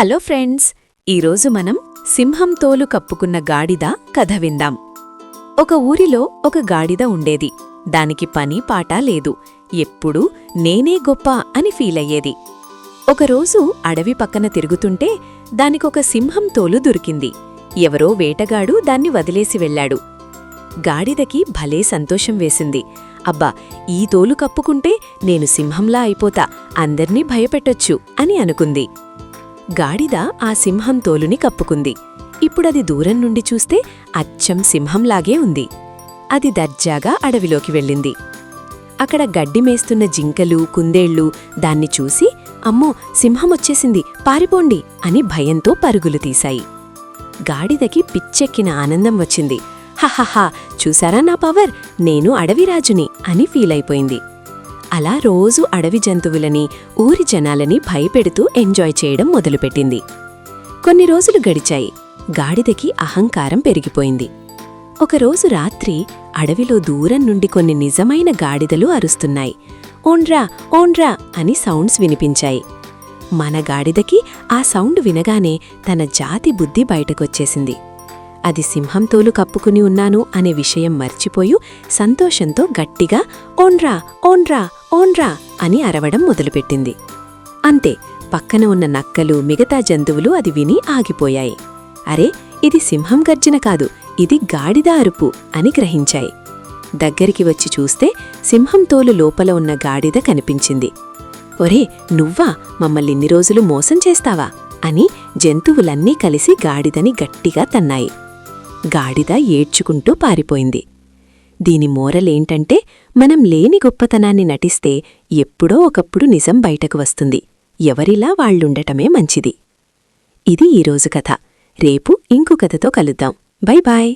Hello friends ఈరోజు మనం సింహం తోలు కప్పుకున్న గాడిద కథ విందాం. ఒక ఊరిలో ఒక గాడిద ఉండేది. దానికి పని పాట లేదు. ఎప్పుడూ నేనే గొప్ప అని ఫీలయ్యేది ఒకరోజు అడవి పక్కన తిరుగుతుంటే దానికొక సింహం తోలు దొరికింది. ఎవరో వేటగాడు దాన్ని వదిలేసి వెళ్ళాడు. గాడిదకి భలే సంతోషం వేసింది. అబ్బా ఈ తోలు కప్పుకుంటే నేను సింహంలా అయిపోతా. అందర్నీ భయపెట్టొచ్చు అని అనుకుంది. గాడిద ఆ సింహం తోలుని కప్పుకుంది. ఇప్పుడది దూరం నుండి చూస్తే అచ్చం సింహంలాగే ఉంది. అది దర్జాగా అడవిలోకి వెళ్ళింది. అక్కడ గడ్డి మేస్తున్న జింకలు కుందేళ్ళు దాన్ని చూసి అమ్మో సింహం వచ్చేసింది పారిపోండి అని భయంతో పరుగులు తీశాయి. గాడిదకి పిచ్చెక్కిన ఆనందం వచ్చింది. హహహా చూసారా నా పవర్? నేను అడవిరాజుని అని ఫీలైపోయింది. అలా రోజు అడవి జంతువులని ఊరి జనాలని భయపెడుతూ ఎంజాయ్ చేయడం మొదలుపెట్టింది. కొన్ని రోజులు గడిచాయి. గాడిదకి అహంకారం పెరిగిపోయింది. ఒకరోజు రాత్రి అడవిలో దూరం నుండి కొన్ని నిజమైన గాడిదలు అరుస్తున్నాయి. ఓండ్రా ఓండ్రా అని సౌండ్స్ వినిపించాయి. మన గాడిదకి ఆ సౌండ్ వినగానే తన జాతి బుద్ధి బయటకొచ్చేసింది. అది సింహం తోలు కప్పుకుని ఉన్నాను అనే విషయం మర్చిపోయి సంతోషంతో గట్టిగా ఓండ్రా ఓండ్రా ఓన్రా అని అరవడం మొదలుపెట్టింది. అంతే పక్కన ఉన్న నక్కలు మిగతా జంతువులు అది విని ఆగిపోయాయి. అరే ఇది సింహం గర్జన కాదు ఇది గాడిద అరుపు అని గ్రహించాయి. దగ్గరికి వచ్చి చూస్తే సింహం తోలు లోపల ఉన్న గాడిద కనిపించింది. ఒరే నువ్వా? మమ్మల్నిన్ని రోజులు మోసం చేస్తావా? అని జంతువులన్నీ కలిసి గాడిదని గట్టిగా తన్నాయి. గాడిద ఏడ్చుకుంటూ పారిపోయింది. దీని మోరలేంటంటే మనం లేని గొప్పతనాన్ని నటిస్తే ఎప్పుడో ఒకప్పుడు నిజం బయటకు వస్తుంది. ఎవరిలా వాళ్ళుండటమే మంచిది. ఇది ఈరోజు కథ. రేపు ఇంకో కథతో కలుద్దాం. Bye bye.